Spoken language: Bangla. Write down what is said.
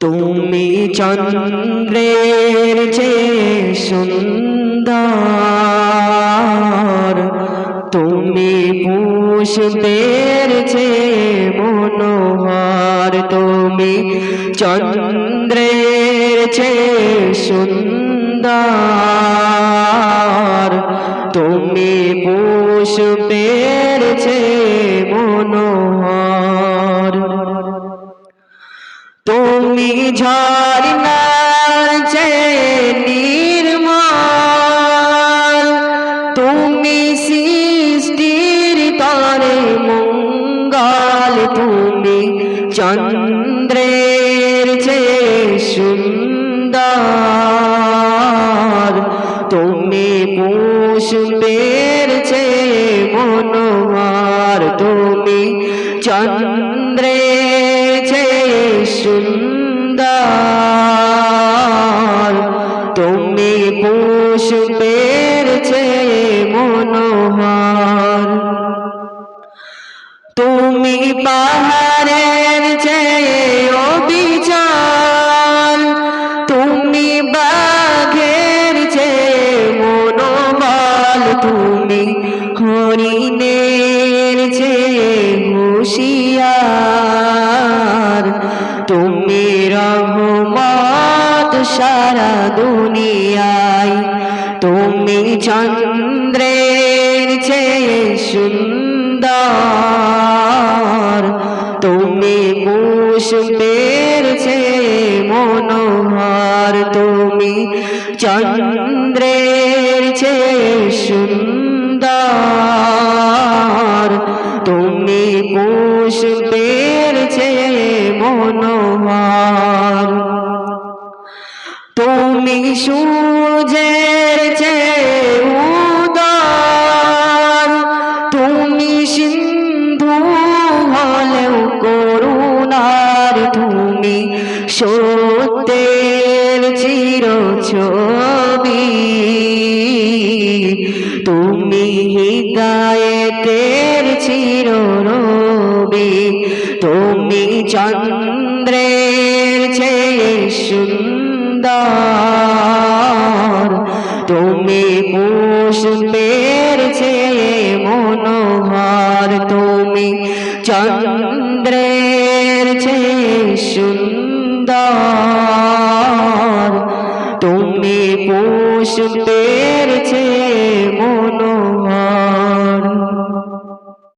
তুমি চন্দ্রের যে সুন্দর। তুমি পুষ্পের যে মনোহর। তুমি চন্দ্রের যে সুন্দর। তুমি ঝর্ণার যে নির্মল। তুমি সৃষ্টির তরে মঙ্গল। তুমি চন্দ্রের যে সুন্দর। তুমি পুষ্পের যে মনোহর। তুমি চন্দ্রের পুষ্পের যে মনোহর। তুমি পাহাড়ের যে অবিচার তুমি বাঘের যে মনোবল। তুমি হরিণের যে হুশিয়ার। সারা দুনিয়ায় তুমি চন্দ্রের যে সুন্দর। তুমি পুষ্পের যে মনোহর। তুমি চন্দ্রের যে সুন্দর। তুমি সূর্যের যে উদর। তুমি সিন্ধু হলেও করুণার তুমি সত্যের চির ছবি তুমি হৃদয়ের চির রবি তুমি চন্দ্রের সুন্দর। সুন্দর। তুমি পুষ্পের পেরছে মনোহর। তুমি চন্দ্রের চেয়ে সুন্দর। তুমি পুষ্পের পেরছে মনোহর।